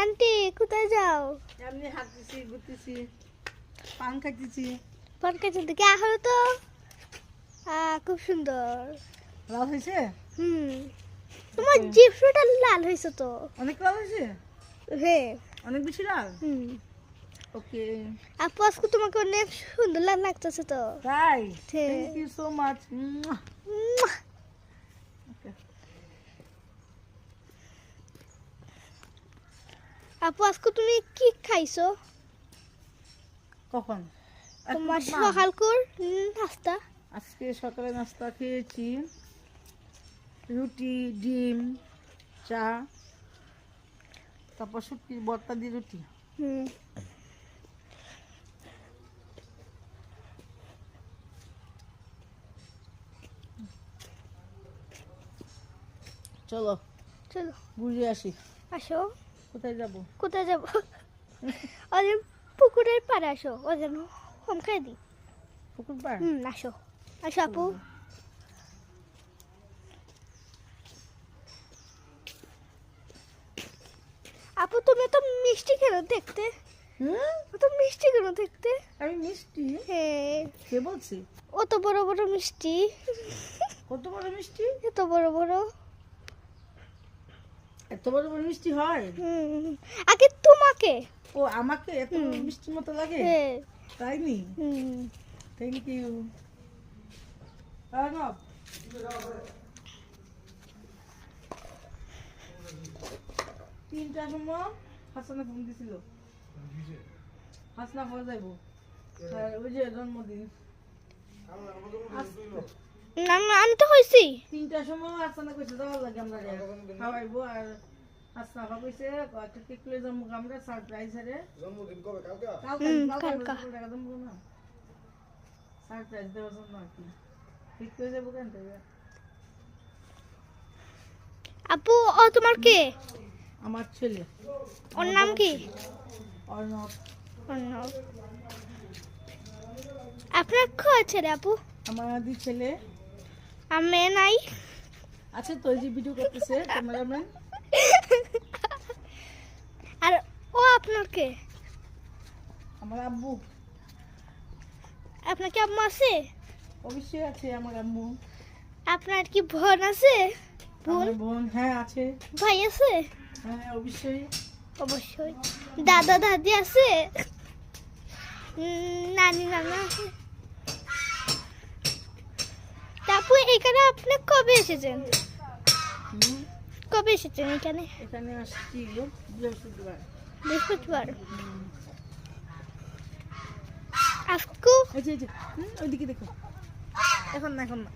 Aunty কোথায় যাও? এমনি হাঁটতেছি ঘুরতেছি পান খাইতেছি। পরকাছের দিকে আহলো তো। খুব সুন্দর। লাল হয়েছে? হুম। তোমার জিপসটা লাল হয়েছে তো। অনেক লাল হয়েছে? হ্যাঁ অনেক বেশি লাল? হুম। ওকে। আপু আজকে তোমাকে অনেক সুন্দর লাল লাগতেছে তো। তাই। Thank you so much. Okay. আপু আজকে তুমি কি খাইছো? কখন? তোমার। সকালকুর নাস্তা। আজকে সকালে নাস্তা খেয়েছি। রুটি ডিম চা তারপর শুটকির বর্তা দিয়ে রুটি। হুম। চলো চলো। ঘুরে আসি। আসো। কোথায় যাব? কোথায় যাব? ওদের পুকুরের পাড়ে আসো ও যেন হোম দিই। পুকুর পাড়? হুম আসো। আসো আপু। আপু তুমি তো মিষ্টি কেন দেখতে। হুম? তো মিষ্টি কেন দেখতে। আমি মিষ্টি? হ্যাঁ। কে বলছি? অত বড় বড় মিষ্টি। কত বড় মিষ্টি? এত বড় বড়। এত বড় বড় মিষ্টি হয়? আগে তোমাকে। ও আমাকে? এত মিষ্টির মতো লাগে? হ্যাঁ। তাই নি? থ্যাংক ইউ অর্ণব তিনটার সময় হাসানা ফোন দিছিল। হাসনা ফোন যাইব। ওই যে জন্মদিন। আমি তো হয়েছি তিনটার সময় হাসানা কইছে যাওয়ার লাগে আমরা খাওয়াইবো আর হাসনা আপা কইছে কেক যাব আমরা? সারপ্রাইজ হারে কালকে? কালকে কালকা। না। সারপ্রাইজ দেওয়ার জন্য আর কি। ঠিক যাব কেন থেকে আপু ও তোমার কে? আমার ছেলে। ওর নাম কি? অর্ণব। অর্ণব। আপনার কে আছে রে আপু? আমার আদি ছেলে। আর মেয়ে নাই। আছে তো এই যে ভিডিও করতেছে ক্যামেরাম্যান আর ও আপনার কে আমার আব্বু। আপনার কি আম্মা আছে? অবশ্যই আছে আমার আম্মু। আপনার কি বোন আছে? বোন? বোন হ্যাঁ আছে। ভাই আছে? হ্যাঁ অবশ্যই। অবশ্যই। দাদা দাদি আছে? নানি নানা আছে? তারপর এখানে আপনি কবে এসেছেন? কবে এসেছেন এখানে? এখানে আসছি বৃহস্পতিবার। বৃহস্পতিবার। হুম, ওইদিকে দেখো। এখন না এখন না।